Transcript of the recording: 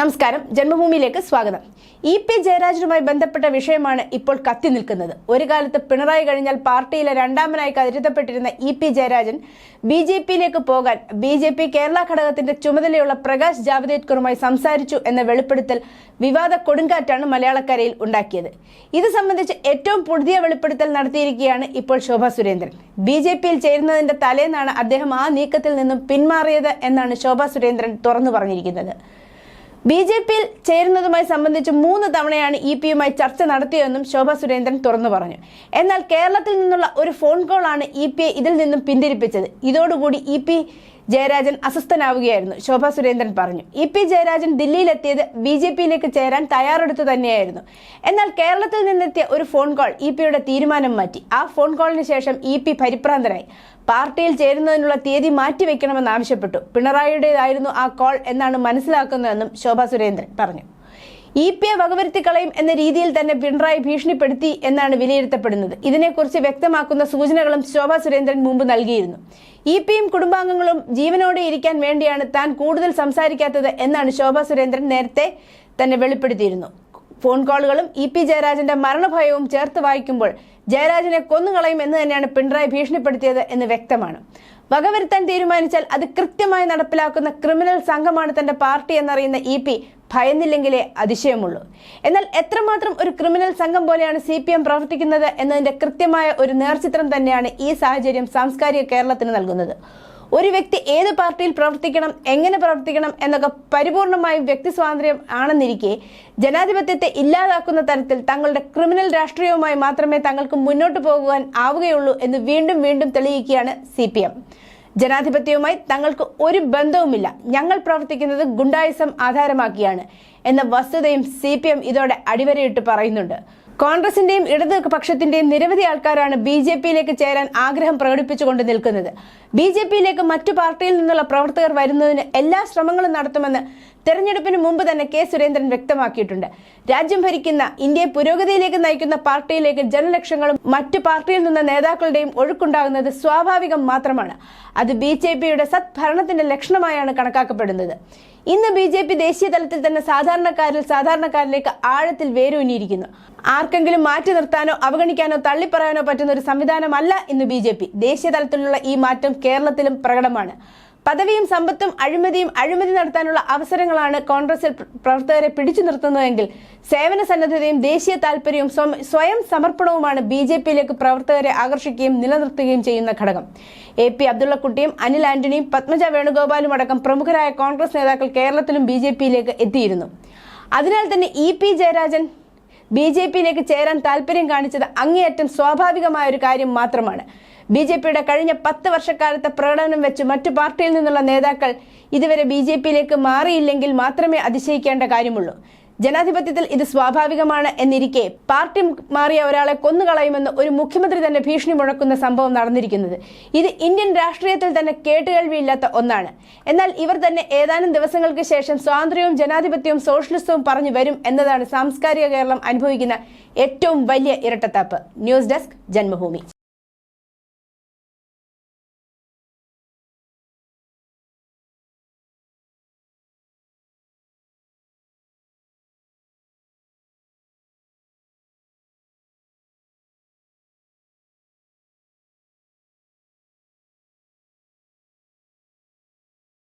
നമസ്കാരം. ജന്മഭൂമിയിലേക്ക് സ്വാഗതം. E P ജയരാജനുമായി ബന്ധപ്പെട്ട വിഷയമാണ് ഇപ്പോൾ കത്തി നിൽക്കുന്നത്. ഒരു കാലത്ത് പിണറായി കഴിഞ്ഞാൽ പാർട്ടിയിലെ രണ്ടാമനായി കരുതപ്പെട്ടിരുന്ന E P Jayarajan B J പിയിലേക്ക് പോകാൻ ബി ജെ പി കേരള ഘടകത്തിന്റെ ചുമതലയുള്ള പ്രകാശ് ജാവ്ദേക്കറുമായി സംസാരിച്ചു എന്ന വെളിപ്പെടുത്തൽ വിവാദ കൊടുങ്കാറ്റാണ് മലയാളക്കരയിൽ ഉണ്ടാക്കിയത്. ഇത് സംബന്ധിച്ച് ഏറ്റവും പുതിയ വെളിപ്പെടുത്തൽ നടത്തിയിരിക്കുകയാണ് ഇപ്പോൾ ശോഭ സുരേന്ദ്രൻ. ബി ജെ പിയിൽ ചേരുന്നതിന്റെ തലേന്നാണ് അദ്ദേഹം ആ നീക്കത്തിൽ നിന്നും പിന്മാറിയത് എന്നാണ് ശോഭ സുരേന്ദ്രൻ തുറന്നു പറഞ്ഞിരിക്കുന്നത്. ബി ജെ പിയിൽ ചേരുന്നതുമായി സംബന്ധിച്ച് മൂന്ന് തവണയാണ് ഇ പിയുമായി ചർച്ച നടത്തിയതെന്നും ശോഭ സുരേന്ദ്രൻ തുറന്നു പറഞ്ഞു. എന്നാൽ കേരളത്തിൽ നിന്നുള്ള ഒരു ഫോൺ കോളാണ് ഇ പിയെ ഇതിൽ നിന്നും പിന്തിരിപ്പിച്ചത്. ഇതോടുകൂടി ഇ പി ജയരാജൻ അസ്വസ്ഥനാവുകയായിരുന്നു. ശോഭ സുരേന്ദ്രൻ പറഞ്ഞു ഇ പി ജയരാജൻ ദില്ലിയിലെത്തിയത് ബി ജെ പിയിലേക്ക് ചേരാൻ തയ്യാറെടുത്തു തന്നെയായിരുന്നു. എന്നാൽ കേരളത്തിൽ നിന്നെത്തിയ ഒരു ഫോൺ കോൾ ഇ പിയുടെ തീരുമാനം മാറ്റി. ആ ഫോൺ കോളിന് ശേഷം ഇ പി പരിഭ്രാന്തരായി. പാർട്ടിയിൽ ചേരുന്നതിനുള്ള തീയതി മാറ്റിവെക്കണമെന്ന് ആവശ്യപ്പെട്ടു. പിണറായിയുടേതായിരുന്നു ആ കോൾ എന്നാണ് മനസ്സിലാക്കുന്നതെന്നും ശോഭ സുരേന്ദ്രൻ പറഞ്ഞു. ഇ പി എ വകവരുത്തിക്കളയും എന്ന രീതിയിൽ തന്നെ പിണറായി ഭീഷണിപ്പെടുത്തി എന്നാണ് വിലയിരുത്തപ്പെടുന്നത്. ഇതിനെക്കുറിച്ച് വ്യക്തമാക്കുന്ന സൂചനകളും ശോഭാ സുരേന്ദ്രൻ മുമ്പ് നൽകിയിരുന്നു. ഇ പിയും കുടുംബാംഗങ്ങളും ജീവനോടെ ഇരിക്കാൻ വേണ്ടിയാണ് താൻ കൂടുതൽ സംസാരിക്കാത്തത് എന്നാണ് ശോഭാ സുരേന്ദ്രൻ നേരത്തെ തന്നെ വെളിപ്പെടുത്തിയിരുന്നു. ഫോൺ കോളുകളും ഇ പി ജയരാജന്റെ മരണഭയവും ചേർത്ത് വായിക്കുമ്പോൾ ജയരാജനെ കൊന്നുകളയും എന്ന് തന്നെയാണ് പിണറായി ഭീഷണിപ്പെടുത്തിയത് എന്ന് വ്യക്തമാണ്. വകവരുത്താൻ തീരുമാനിച്ചാൽ അത് കൃത്യമായി നടപ്പിലാക്കുന്ന ക്രിമിനൽ സംഘമാണ് തന്റെ പാർട്ടി എന്നറിയുന്ന ഇ പി ഭയന്നില്ലെങ്കിലേ അതിശയമുള്ളൂ. എന്നാൽ എത്രമാത്രം ഒരു ക്രിമിനൽ സംഘം പോലെയാണ് സി പി എം പ്രവർത്തിക്കുന്നത് എന്നതിന്റെ കൃത്യമായ ഒരു നേർചിത്രം തന്നെയാണ് ഈ സാഹചര്യം സാംസ്കാരിക കേരളത്തിന് നൽകുന്നത്. ഒരു വ്യക്തി ഏത് പാർട്ടിയിൽ പ്രവർത്തിക്കണം എങ്ങനെ പ്രവർത്തിക്കണം എന്നൊക്കെ പരിപൂർണമായും വ്യക്തി സ്വാതന്ത്ര്യം ആണെന്നിരിക്കെ ജനാധിപത്യത്തെ ഇല്ലാതാക്കുന്ന തരത്തിൽ തങ്ങളുടെ ക്രിമിനൽ രാഷ്ട്രീയവുമായി മാത്രമേ തങ്ങൾക്ക് മുന്നോട്ട് പോകുവാൻ ആവുകയുള്ളൂ എന്ന് വീണ്ടും വീണ്ടും തെളിയിക്കുകയാണ് സി ജനാധിപത്യവുമായി തങ്ങൾക്ക് ഒരു ബന്ധവുമില്ല. ഞങ്ങൾ പ്രവർത്തിക്കുന്നത് ഗുണ്ടായിസം ആധാരമാക്കിയാണ് എന്ന വസ്തുതയും സി പി എം ഇതോടെ അടിവരയിട്ട് പറയുന്നുണ്ട്. കോൺഗ്രസിന്റെയും ഇടതുപക്ഷത്തിന്റെയും നിരവധി ആൾക്കാരാണ് ബി ജെ പിയിലേക്ക് ചേരാൻ ആഗ്രഹം പ്രകടിപ്പിച്ചുകൊണ്ട് നിൽക്കുന്നത്. ബി ജെ പിയിലേക്ക് മറ്റു പാർട്ടിയിൽ നിന്നുള്ള പ്രവർത്തകർ വരുന്നതിന് എല്ലാ ശ്രമങ്ങളും നടത്തുമെന്ന് തെരഞ്ഞെടുപ്പിന് മുമ്പ് തന്നെ കെ സുരേന്ദ്രൻ വ്യക്തമാക്കിയിട്ടുണ്ട്. രാജ്യം ഭരിക്കുന്ന ഇന്ത്യയെ പുരോഗതിയിലേക്ക് നയിക്കുന്ന പാർട്ടിയിലേക്ക് ജനലക്ഷങ്ങളും മറ്റു പാർട്ടിയിൽ നിന്ന് നേതാക്കളുടെയും ഒഴുക്കുണ്ടാകുന്നത് സ്വാഭാവികം മാത്രമാണ്. അത് ബി ജെ പിയുടെ സത്ഭരണത്തിന്റെ ലക്ഷണമായാണ് കണക്കാക്കപ്പെടുന്നത്. ഇന്ന് ബി ജെ പി ദേശീയ തലത്തിൽ തന്നെ സാധാരണക്കാരിൽ സാധാരണക്കാരിലേക്ക് ആഴത്തിൽ വേരൂന്നിയിരിക്കുന്നു. ആർക്കെങ്കിലും മാറ്റി നിർത്താനോ അവഗണിക്കാനോ തള്ളിപ്പറയാനോ പറ്റുന്ന ഒരു സംവിധാനമല്ല ഇന്ന് ബി ദേശീയ തലത്തിലുള്ള ഈ മാറ്റം കേരളത്തിലും പ്രകടമാണ്. പദവിയും സമ്പത്തും അഴിമതിയും അഴിമതി നടത്താനുള്ള അവസരങ്ങളാണ് കോൺഗ്രസിൽ പ്രവർത്തകരെ പിടിച്ചു നിർത്തുന്നതെങ്കിൽ സേവന സന്നദ്ധതയും ദേശീയ താല്പര്യവും സ്വയം സമർപ്പണവുമാണ് ബി ജെ പിയിലേക്ക് പ്രവർത്തകരെ ആകർഷിക്കുകയും നിലനിർത്തുകയും ചെയ്യുന്ന ഘടകം. എ പി അബ്ദുള്ളക്കുട്ടിയും അനിൽ ആന്റണിയും പത്മജ വേണുഗോപാലും അടക്കം പ്രമുഖരായ കോൺഗ്രസ് നേതാക്കൾ കേരളത്തിലും ബി ജെ പിയിലേക്ക് എത്തിയിരുന്നു. അതിനാൽ തന്നെ E P Jayarajan B J പിയിലേക്ക് ചേരാൻ താല്പര്യം കാണിച്ചത് അങ്ങേയറ്റം സ്വാഭാവികമായ ഒരു കാര്യം മാത്രമാണ്. ബി ജെ പിയുടെ കഴിഞ്ഞ പത്ത് വർഷക്കാലത്തെ പ്രകടനം വെച്ച് മറ്റു പാർട്ടിയിൽ നിന്നുള്ള നേതാക്കൾ ഇതുവരെ ബി ജെ പിയിലേക്ക് മാറിയില്ലെങ്കിൽ മാത്രമേ അതിശയിക്കേണ്ട കാര്യമുള്ളൂ. ജനാധിപത്യത്തിൽ ഇത് സ്വാഭാവികമാണ് എന്നിരിക്കെ പാർട്ടി മാറിയ ഒരാളെ കൊന്നുകളയുമെന്ന് ഒരു മുഖ്യമന്ത്രി തന്നെ ഭീഷണി മുഴക്കുന്ന സംഭവം നടന്നിരിക്കുന്നത്. ഇത് ഇന്ത്യൻ രാഷ്ട്രീയത്തിൽ തന്നെ കേട്ടുകേൾവിയില്ലാത്ത ഒന്നാണ്. എന്നാൽ ഇവർ തന്നെ ഏതാനും ദിവസങ്ങൾക്ക് ശേഷം സ്വാതന്ത്ര്യവും ജനാധിപത്യവും സോഷ്യലിസവും പറഞ്ഞു വരും എന്നതാണ് സാംസ്കാരിക കേരളം അനുഭവിക്കുന്ന ഏറ്റവും വലിയ ഇരട്ടത്താപ്പ്. News desk Janmabhumi.